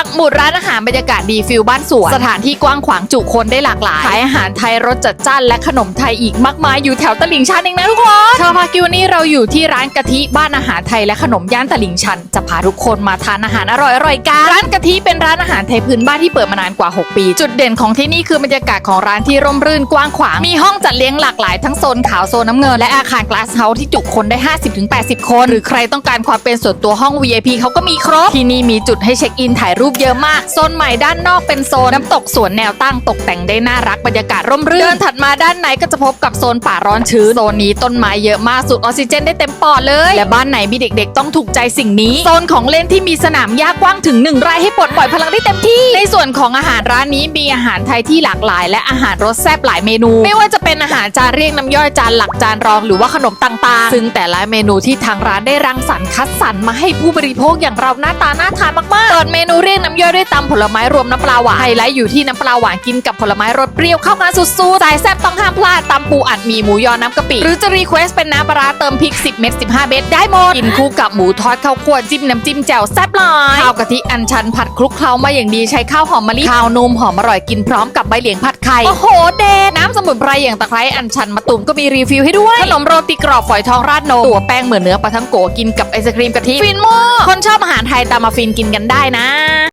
ปักหมุดร้านอาหารบรรยากาศดีฟิลบ้านสวน สถานที่กว้างขวางจุคนได้หลากหลายขายอาหารไทยรสจัดจ้านและขนมไทยอีกมากมายอยู่แถวตลิ่งชันเองนะทุกคนชาวพากิววันนี้เราอยู่ที่ร้านกะทิบ้านอาหารไทยและขนมย่านตลิ่งชัน จะพาทุกคนมาทานอาหารอร่อยๆกันร้านกะทิเป็นร้านอาหารไทยพื้นบ้านที่เปิดมานานกว่า 6 ปี จุดเด่นของที่นี่คือบรรยากาศของร้านที่ร่มรื่นกว้างขวางมีห้องจัดเลี้ยงหลากหลายทั้งโซนขาวโซนน้ำเงินและอาคารกลาสเฮาส์ที่จุคนได้ 50-80 คน หรือใครต้องการความเป็นส่วนตัวห้อง VIP เขาก็มีครบที่นี่มีจุดให้เช็คอินถ่ายรูปเยอะมาก โซนใหม่ด้านนอกเป็นโซนน้ำตกสวนแนวตั้งตกแต่งได้น่ารักบรรยากาศร่มรื่นเดินถัดมาด้านในก็จะพบกับโซนป่าร้อนชื้นโซนนี้ต้นไม้เยอะมากสูดออกซิเจนได้เต็มปอดเลย และบ้านไหนมีเด็กๆ ต้องถูกใจสิ่งนี้ โซนของเล่นที่มีสนามหญ้ากว้างถึงหนึ่งไร่ให้ปลดปล่อยพลังได้เต็มที่ ในส่วนของอาหารร้านนี้มีอาหารไทยที่หลากหลาย และอาหารรสแซ่บหลายเมนู ไม่ว่าจะเป็นอาหารจานเรียกน้ำย่อยจานหลักจานรองหรือว่าขนมต่างๆ ซึ่งแต่ละเมนูที่ทางร้านได้รังสรรค์คัดสรรมาให้ผู้บริโภคอย่างเราหน้าตาน่าทานมากๆเปิดเมนูเรียกน้ำย่อยด้วยตำผลไม้รวมน้ำปลาหวานไฮไลท์อยู่ที่น้ำปลาหวานกินกับผลไม้รสเปรี้ยวเข้ากันสุดๆสายแซ่บต้องห้ามพลาดตำปูอัดหมีหมูยอน้ำกะปิ หรือจะรีเควสเป็นน้ำปลาร้าเติมพริก 10 เม็ด15 เม็ดได้หมด กินคู่กับหมูทอดข้าวคั่วจิ้มน้ำจิ้มแจ่วแซ่บหลายข้าวกะทิอันชันผัดคลุกเคล้ามาอย่างดีใช้ข้าวหอมมะลิข้าวนุ่มหอมอร่อยกินพร้อมกับใบเหลียงผัดไข่โอ้โหเด็ดน้ำสมุนไพรอย่างตะไคร้อันชันมะตูมก็มีรีฟิลให้ด้วยขนมโรตีกรอบฝอยทองราดนมตัวแป้งเหมือนเนื้อปลาทั้งโกกินกับไอศครีมกะทิฟินมากคนชอบอาหารไทยตามมาฟินกินกันได้นะ